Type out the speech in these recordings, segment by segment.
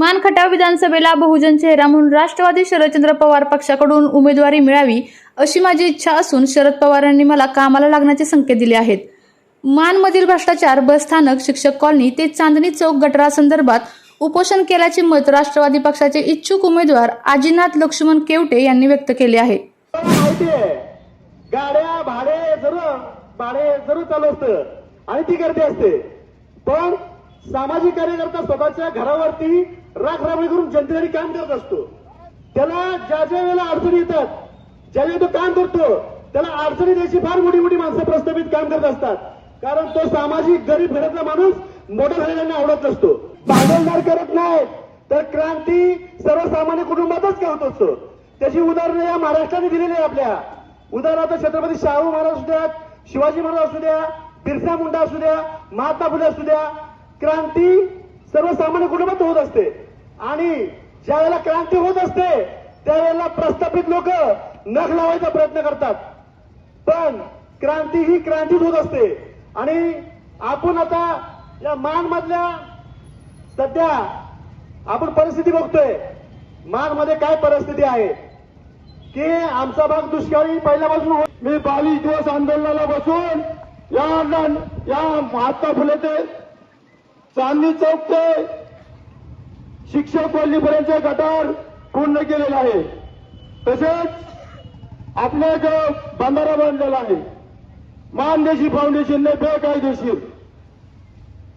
मानखटाव विधानसभेला बहुजन चेहरा म्हणून राष्ट्रवादी शरदचंद्र पवार पक्षाकडून उमेदवारी मिळावी अशी माझी इच्छा असून शरद पवारांनी मला कामाला लागण्याचे संकेत दिले आहेत. मानमधील भ्रष्टाचार बसस्थानक शिक्षक कॉलनी ते चांदणी चौक गटारासंदर्भात उपोषण केल्याचे मत राष्ट्रवादी पक्षाचे इच्छुक उमेदवार आजीनाथ लक्ष्मण केवटे यांनी व्यक्त केले आहे. गाड्या भाडे भाडे चालू असतं आणि ती गर्दी असते. पण सामाजिक कार्यकर्ता स्वतःच्या घरावरती राख करून जनतेसाठी काम करत असतो. त्याला ज्या ज्या वेळेला अडचणी येतात ज्या वेळेला तो काम करतो त्याला अडचणी द्यायची फार मोठी मोठी माणसं प्रस्थापित काम करत असतात. कारण तो सामाजिक गरीब घरातला माणूस मोठ्या झालेल्यांना आवडत नसतो. भांडवलदार करत नाही तर क्रांती सर्वसामान्य कुटुंबातच करत असतो. त्याची उदाहरणं या महाराष्ट्राने दिलेली आहे आपल्या. उदाहरणार्थ छत्रपती शाहू महाराज असू द्या शिवाजी महाराज असू द्या बिरसा मुंडा असू द्या महात्मा फुले असू द्या. क्रांती सर्वसामान्य कुटुंबात होत असते. आणि ज्या वेळेला क्रांती होत असते त्यावेळेला प्रस्थापित लोक नख लावायचा प्रयत्न करतात. पण क्रांती ही क्रांतीच होत असते. आणि आपण आता या मानमधल्या सध्या आपण परिस्थिती बघतोय. मानमध्ये काय परिस्थिती आहे? की आमचा भाग दुष्काळी पहिल्यापासून मी बावीस दिवस आंदोलनाला बसून या आंदोलन- या महात्मा चांदणी चौक ते शिक्षक कोल्लीपर्यंत गटार पूर्ण केलेला आहे. तसेच आपल्या जो बंधारा बांधलेला आहे. मानदेशी फाउंडेशनने बेकायदेशीर.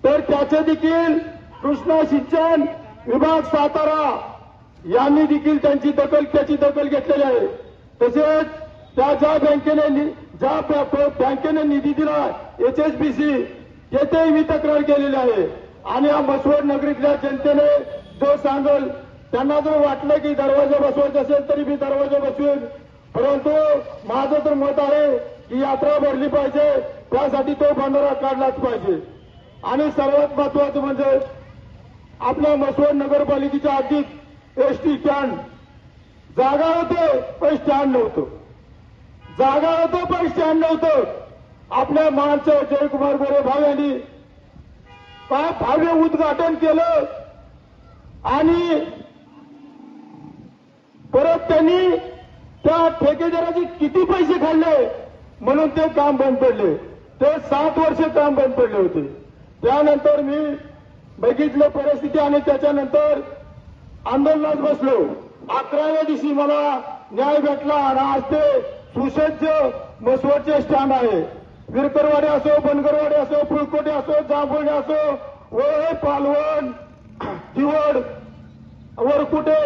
तर त्याचे देखील कृष्णा सिंचन विभाग सातारा यांनी देखील त्यांची दखल त्याची दखल घेतलेली आहे. तसेच त्या ज्या बँकेने ज्या बँकेने निधी दिला एच एस बी सी येथेही मी तक्रार केलेली आहे. आणि या मसवड नगरीतल्या जनतेने जो सांगल त्यांना जर वाटलं की दरवाजा बसवायचा असेल तरी मी दरवाजा बसवेन. परंतु माझं तर मत आहे की यात्रा भरली पाहिजे त्यासाठी तो बंधारा काढलाच पाहिजे. आणि सर्वात महत्वाचं म्हणजे आपल्या मसवड नगरपालिकेच्या हद्दीत एस टी स्टँड. जागा होते पण स्टँड नव्हतं. जागा होतं पण स्टँड नव्हतं. आपल्या माणसं जयकुमार गोरे भाऊ यांनी भव्य उद्घाटन केलं आणि परत त्यांनी त्या ठेकेदाराचे किती पैसे खाल्ले म्हणून ते काम बंद पडले. ते सात वर्ष काम बंद पडले होते. त्यानंतर मी बघितलं परिस्थिती आणि त्याच्यानंतर आंदोलनात बसलो. अकराव्या दिवशी मला न्याय भेटला आणि आज ते सुसज्ज मसवडचे स्टँड आहे. विरकरवाडे असो बनगरवाडे असो फुलकोटे असो जांभुळणे असो वळे पालवण दिवड वरकुटे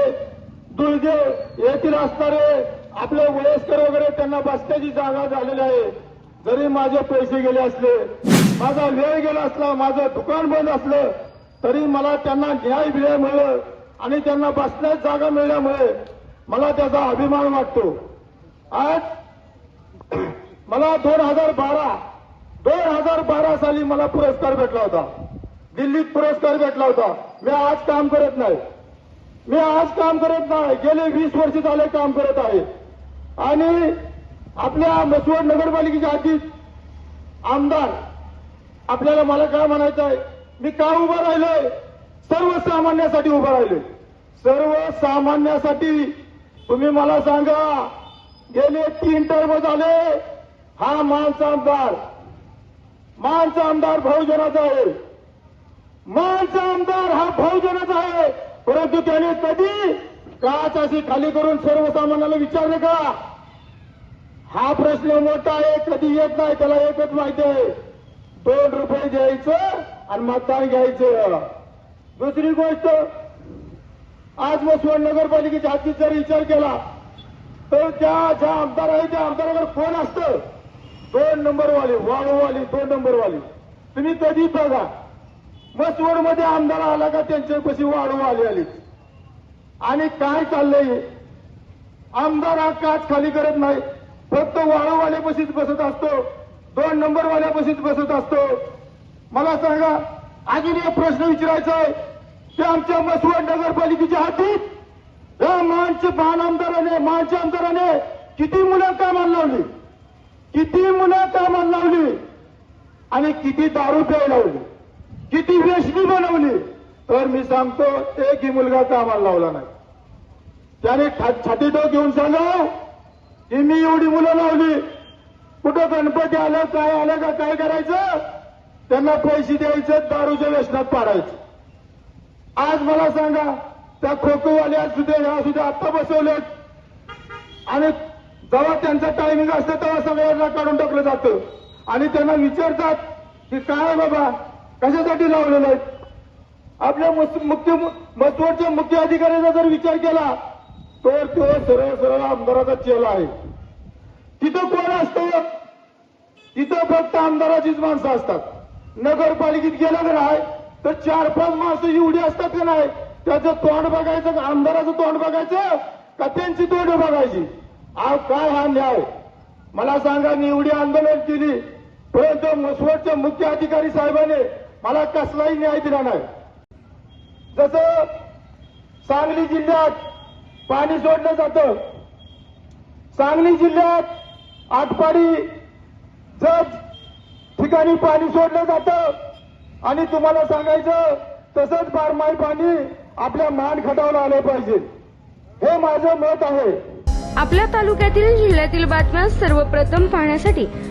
दुलगे येथील असणारे आपले वयस्कर वगैरे त्यांना बसण्याची जागा झालेली आहे. जरी माझे पैसे गेले असले माझा वेळ गेला असला माझं दुकान बंद असलं तरी मला त्यांना न्याय मिळाल्यामुळे आणि त्यांना बसण्यास जागा मिळाल्यामुळे मला त्याचा अभिमान वाटतो. आज मला दोन हजार बारा दोन हजार बारा साली मला पुरस्कार भेटला होता. दिल्लीत पुरस्कार भेटला होता. मी आज काम करत नाही. मी आज काम करत नाही. गेले वीस वर्ष झाले काम करत आहे. आणि आपल्या मसवड नगरपालिकेच्या आधी आमदार आपल्याला मला काय म्हणायचं आहे? मी का उभा राहिलोय? सर्वसामान्यासाठी उभा राहिलोय. सर्वसामान्यासाठी. तुम्ही मला सांगा गेले तीन टर्म झाले. हा मानचा आमदार. मानचा आमदार बहुजनाचा आहे. मानचा आमदार हा बहुजनाचा आहे. परंतु त्याने कधी काच अशी खाली करून सर्वसामान्याला विचारले का? हा प्रश्न मोठा आहे कधी येत नाही त्याला एकच माहिती आहे. दोन रुपये द्यायचं आणि मतदान घ्यायचं. दुसरी गोष्ट आज मसवड नगरपालिकेच्या हद्दीत जर विचार केला तर त्या ज्या आमदार आहे त्या आमदारावर कोण असतं? दोन नंबर नंबरवाले वाळूवाली दोन नंबर वाले तुम्ही कधी बघा मसवडमध्ये आमदार आला का त्यांच्यापाशी वाळू आली. आली आणि काय चाललंय? आमदार हा काच खाली करत नाही. फक्त वाळूवाल्यापाशीच बसत असतो. दोन नंबरवाल्यापाशीच बसत असतो. मला सांगा अजून एक प्रश्न विचारायचा आहे. की आमच्या मसवड नगरपालिकेच्या हातीत? या मानच्या पान आमदाराने मानच्या आमदाराने किती मुलं कामाला लावली किती मुलं कामाला लावली आणि किती दारू प्यायला लावली किती व्यसनी बनवली तर मी सांगतो एकही मुलगा कामाला लावला नाही. त्याने छा- छाती डोक घेऊन सांगा की मी एवढी मुलं लावली. कुठं गणपती आलं काय आलं का काय करायचं? त्यांना पैसे द्यायचे दारूच्या व्यसनात पाडायचं. आज मला सांगा त्या खोकोवाल्या सुद्धा ह्या सुद्धा आत्ता बसवलेत. आणि जेव्हा त्यांचं टायमिंग असतं तेव्हा सगळ्यांना काढून टाकलं जातं. आणि त्यांना विचारतात की काय बाबा कशासाठी लावलेलं आहे? आपल्या मुख्य मसवडच्या मुख्य अधिकाऱ्याचा जर विचार केला तर तो सरळ सरळ आमदाराचा चेला आहे. तिथं कोण असतं? तिथं फक्त आमदाराचीच माणसं असतात. नगरपालिकेत गेलं का नाही तर चार पाच माणसं एवढी असतात का नाही? त्याचं तोंड बघायचं आमदाराचं तोंड बघायचं का त्यांची तोंड बघायची? काय हा न्याय? मला सांगा निवडी आंदोलन केली म्हसवडच्या मुख्य अधिकारी साहेबाने मला कसलाही न्याय दिला नाही. जसं सांगली जिल्ह्यात पाणी सोडलं जातं सांगली जिल्ह्यात आटपाडी जत ठिकाणी पाणी सोडलं जातं. आणि तुम्हाला सांगायचं तसंच बारमाही पाणी आपल्या मान खटावला आलं पाहिजे. हे माझं मत आहे. आपल्या तालुक्यातील जिल्ह्यातील बातम्या सर्वप्रथम पाहण्यासाठी